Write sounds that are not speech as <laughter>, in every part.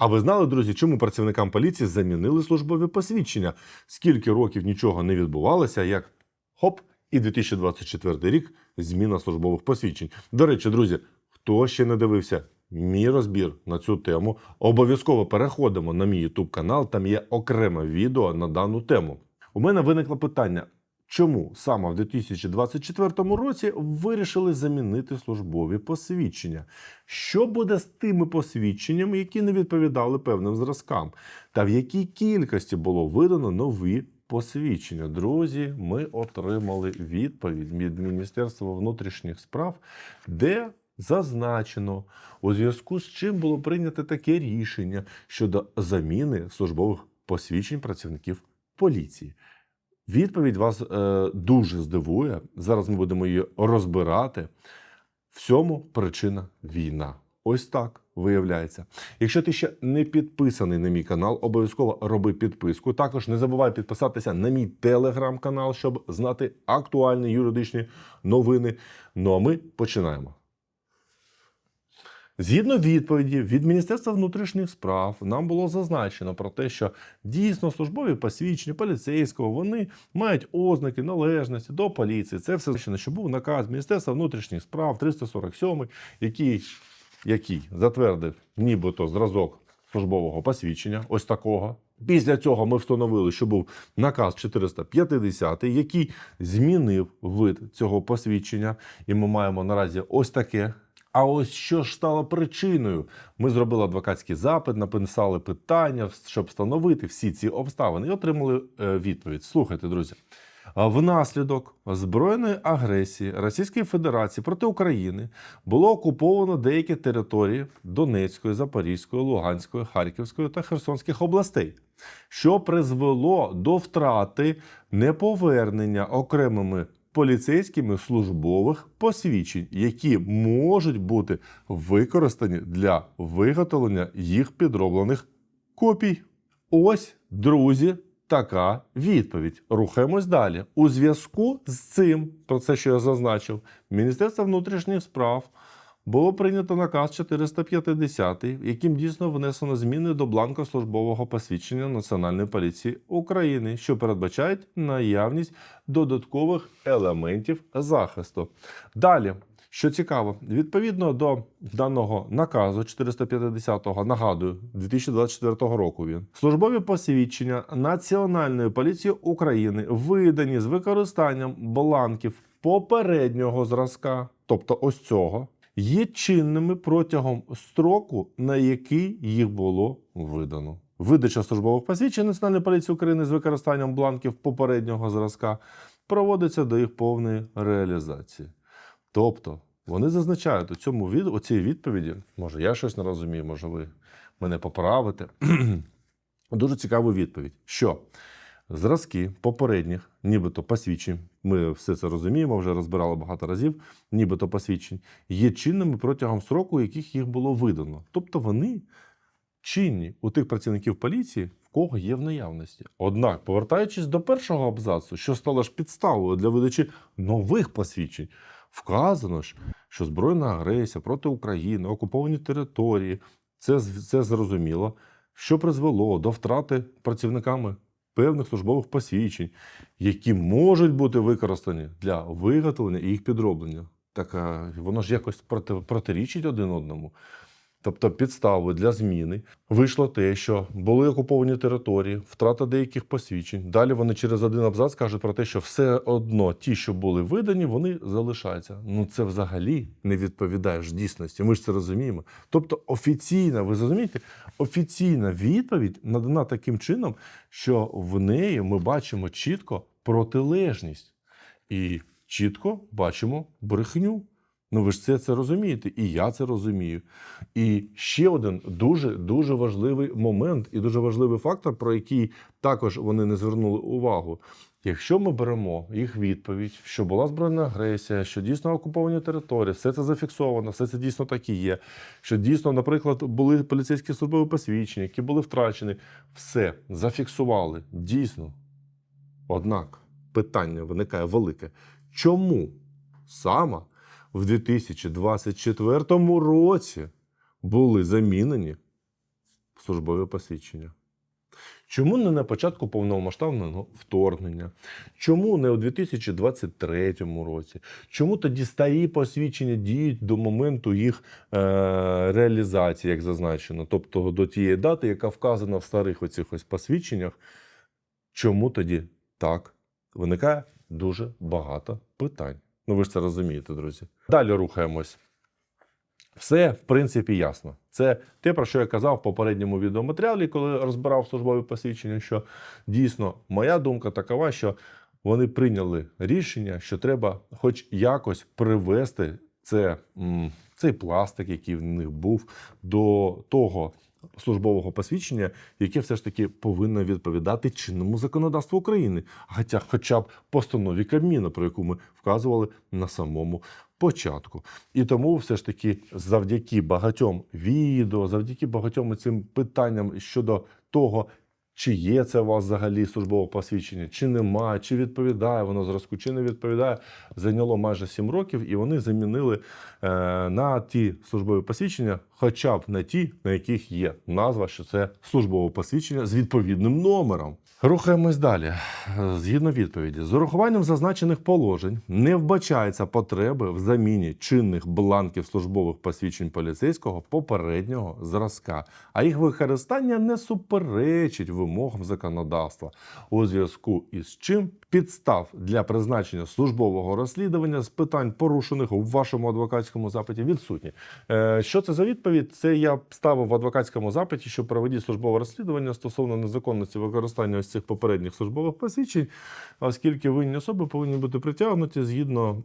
А ви знали, друзі, чому працівникам поліції замінили службові посвідчення? Скільки років нічого не відбувалося, як хоп, і 2024 рік зміна службових посвідчень. До речі, друзі, хто ще не дивився мій розбір на цю тему, обов'язково переходимо на мій YouTube канал. Там є окреме відео на дану тему. У мене виникло питання. Чому саме в 2024 році вирішили замінити службові посвідчення? Що буде з тими посвідченнями, які не відповідали певним зразкам? Та в якій кількості було видано нові посвідчення? Друзі, ми отримали відповідь від Міністерства внутрішніх справ, де зазначено, у зв'язку з чим було прийнято таке рішення щодо заміни службових посвідчень працівників поліції. Відповідь вас е, дуже здивує. Зараз ми будемо її розбирати. В цьому причина війна. Ось так виявляється. Якщо ти ще не підписаний на мій канал, обов'язково роби підписку. Також не забувай підписатися на мій телеграм-канал, щоб знати актуальні юридичні новини. Ну а ми починаємо. Згідно відповіді від Міністерства внутрішніх справ, нам було зазначено про те, що дійсно службові посвідчення поліцейського вони мають ознаки належності до поліції. Це все зазначено, що був наказ Міністерства внутрішніх справ 347, який, який затвердив нібито зразок службового посвідчення, ось такого. Після цього ми встановили, що був наказ 450, який змінив вид цього посвідчення, і ми маємо наразі ось таке. А ось що ж стало причиною? Ми зробили адвокатський запит, написали питання, щоб встановити всі ці обставини, і отримали е, відповідь. Слухайте, друзі. Внаслідок збройної агресії Російської Федерації проти України було окуповано деякі території Донецької, Запорізької, Луганської, Харківської та Херсонських областей, що призвело до втрати неповернення окремими поліцейськими службових посвідчень, які можуть бути використані для виготовлення їх підроблених копій. Ось, друзі, така відповідь. Рухаємось далі. У зв'язку з цим, про це, що я зазначив, Міністерство внутрішніх справ було прийнято наказ 450, яким дійсно внесено зміни до бланку службового посвідчення Національної поліції України, що передбачають наявність додаткових елементів захисту. Далі. Що цікаво, відповідно до даного наказу 450-го, нагадую, 2024 року він службові посвідчення Національної поліції України видані з використанням бланків попереднього зразка, тобто ось цього, є чинними протягом строку, на який їх було видано. Видача службових посвідчень Національної поліції України з використанням бланків попереднього зразка проводиться до їх повної реалізації. Тобто вони зазначають у цьому від... у цій відповіді, може я щось не розумію, може ви мене поправите. <clears throat> Дуже цікаву відповідь, що зразки попередніх, нібито посвідчень, ми все це розуміємо, вже розбирали багато разів, нібито посвідчень, є чинними протягом строку, яких їх було видано. Тобто вони чинні у тих працівників поліції, в кого є в наявності. Однак, повертаючись до першого абзацу, що стало ж підставою для видачі нових посвідчень, вказано ж, що збройна агресія проти України, окуповані території, це, це зрозуміло, що призвело до втрати працівниками певних службових посвідчень, які можуть бути використані для виготовлення і їх підроблення. Так воно ж якось проти, протирічить один одному. Тобто підставою для зміни вийшло те, що були окуповані території, втрата деяких посвідчень. Далі вони через один абзац кажуть про те, що все одно ті, що були видані, вони залишаються. Ну це взагалі не відповідає ж дійсності. Ми ж це розуміємо. Тобто офіційна, ви розумієте, офіційна відповідь надана таким чином, що в неї ми бачимо чітко протилежність і чітко бачимо брехню. Ну, ви ж це, це розумієте, і я це розумію. І ще один дуже дуже важливий момент і дуже важливий фактор, про який також вони не звернули увагу. Якщо ми беремо їх відповідь, що була збройна агресія, що дійсно окуповані території, все це зафіксовано, все це дійсно так і є. Що дійсно, наприклад, були поліцейські службові посвідчення, які були втрачені, все зафіксували дійсно. Однак питання виникає велике: чому саме в 2024 році були замінені службове посвідчення? Чому не на початку повномасштабного вторгнення? Чому не у 2023 році? Чому тоді старі посвідчення діють до моменту їх е, реалізації, як зазначено? Тобто до тієї дати, яка вказана в старих оцих ось посвідченнях? Чому тоді так? Виникає дуже багато питань. Ну, ви ж це розумієте, друзі. Далі рухаємось. Все, в принципі, ясно. Це те, про що я казав в попередньому відеоматеріалі, коли розбирав службові посвідчення, що дійсно моя думка такова, що вони прийняли рішення, що треба хоч якось привести це, цей пластик, який в них був, до того службового посвідчення, яке все ж таки повинно відповідати чинному законодавству України, хоча, хоча б постанові Кабміна, про яку ми вказували на самому початку. І тому все ж таки, завдяки багатьом відео, завдяки багатьом цим питанням щодо того, чи є це у вас взагалі службове посвідчення, чи немає, чи відповідає воно зразку, чи не відповідає, зайняло майже 7 років, і вони замінили е, на ті службові посвідчення, хоча б на ті, на яких є назва, що це службове посвідчення з відповідним номером. Рухаємось далі. Згідно відповіді, з урахуванням зазначених положень не вбачається потреби в заміні чинних бланків службових посвідчень поліцейського попереднього зразка, а їх використання не суперечить вимогам законодавства. У зв'язку із чим підстав для призначення службового розслідування з питань, порушених у вашому адвокатському запиті, відсутні. Е, Що це за відповідь? Це я ставив в адвокатському запиті, що проведіть службове розслідування стосовно незаконності використання ось цих попередніх службових посвідчень, оскільки винні особи повинні бути притягнуті згідно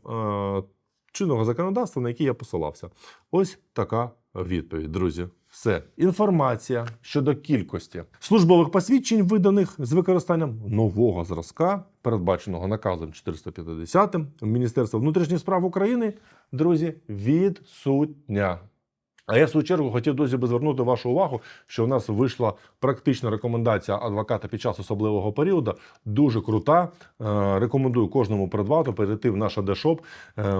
е, чинного законодавства, на яке я посилався. Ось така відповідь, друзі. Все. Інформація щодо кількості службових посвідчень, виданих з використанням нового зразка, передбаченого наказом 450 Міністерства внутрішніх справ України, друзі, відсутня. А я в свою чергу хотів друзі би звернути вашу увагу, що у нас вийшла практична рекомендація адвоката під час особливого періоду. Дуже крута. Е, Рекомендую кожному придбати, перейти в наш адешоп.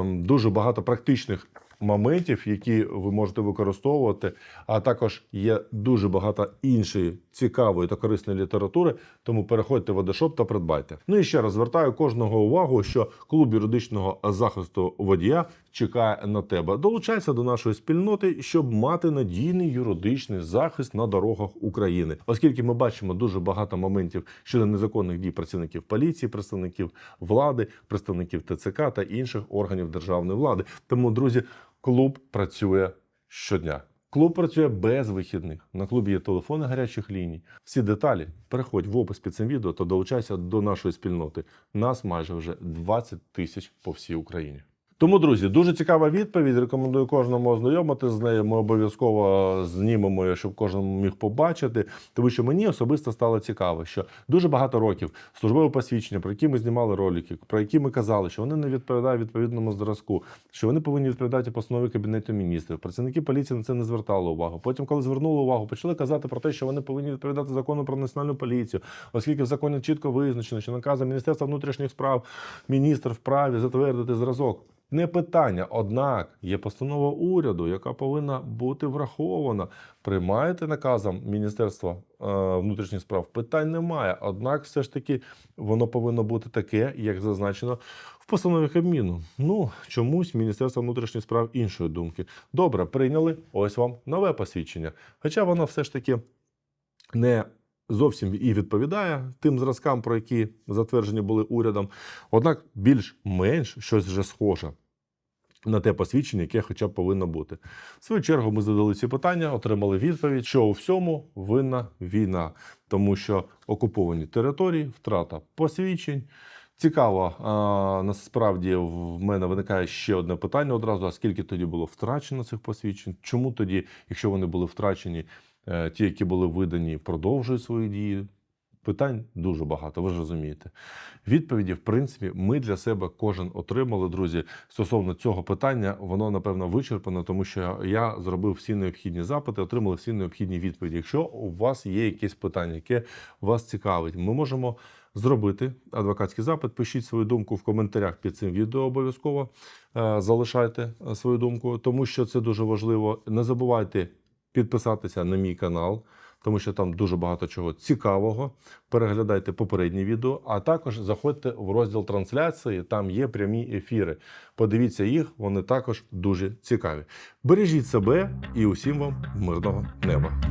Дуже багато практичних моментів, які ви можете використовувати. А також є дуже багато іншої цікавої та корисної літератури. Тому переходьте в адешоп та придбайте. Ну і ще раз звертаю кожного увагу, що клуб юридичного захисту водія чекає на тебе. Долучайся до нашої спільноти, щоб мати надійний юридичний захист на дорогах України, оскільки ми бачимо дуже багато моментів щодо незаконних дій працівників поліції, представників влади, представників ТЦК та інших органів державної влади. Тому, друзі, клуб працює щодня. Клуб працює без вихідних. На клубі є телефони гарячих ліній. Всі деталі переходь в опис під цим відео та долучайся до нашої спільноти. Нас майже вже 20 тисяч по всій Україні. Тому, друзі, дуже цікава відповідь. Рекомендую кожному ознайомити з нею. Ми обов'язково знімемо, її, щоб кожен міг побачити. Тому що мені особисто стало цікаво, що дуже багато років службове посвідчення, про які ми знімали ролики, про які ми казали, що вони не відповідають відповідному зразку, що вони повинні відповідати постанові кабінету міністрів. Працівники поліції на це не звертали увагу. Потім, коли звернули увагу, почали казати про те, що вони повинні відповідати закону про національну поліцію, оскільки в законі чітко визначено, що наказом Міністерства внутрішніх справ міністр вправі затвердити зразок. Не питання, однак є постанова уряду, яка повинна бути врахована. Приймаєте наказом Міністерства е, внутрішніх справ? Питань немає. Однак, все ж таки, воно повинно бути таке, як зазначено в постанові Кабміну. Ну чомусь Міністерство внутрішніх справ іншої думки. Добре, прийняли. Ось вам нове посвідчення. Хоча воно все ж таки не зовсім і відповідає тим зразкам, про які затверджені були урядом. Однак більш-менш щось вже схоже. На те посвідчення, яке хоча б повинно бути. В свою чергу ми задали ці питання, отримали відповідь, що у всьому винна війна, тому що окуповані території, втрата посвідчень. Цікаво, а, насправді в мене виникає ще одне питання одразу: а скільки тоді було втрачено цих посвідчень? Чому тоді, якщо вони були втрачені, ті, які були видані, продовжують свої дії? Питань дуже багато, ви ж розумієте. Відповіді, в принципі, ми для себе кожен отримали, друзі. Стосовно цього питання, воно напевно вичерпано, тому що я зробив всі необхідні запити, отримали всі необхідні відповіді. Якщо у вас є якесь питання, яке вас цікавить, ми можемо зробити адвокатський запит. Пишіть свою думку в коментарях під цим відео. Обов'язково Е, залишайте е, свою думку, тому що це дуже важливо. Не забувайте підписатися на мій канал. тому що там дуже багато чого цікавого. Переглядайте попередні відео, а також заходьте в розділ трансляції. Там є прямі ефіри. Подивіться їх, вони також дуже цікаві. Бережіть себе і усім вам мирного неба.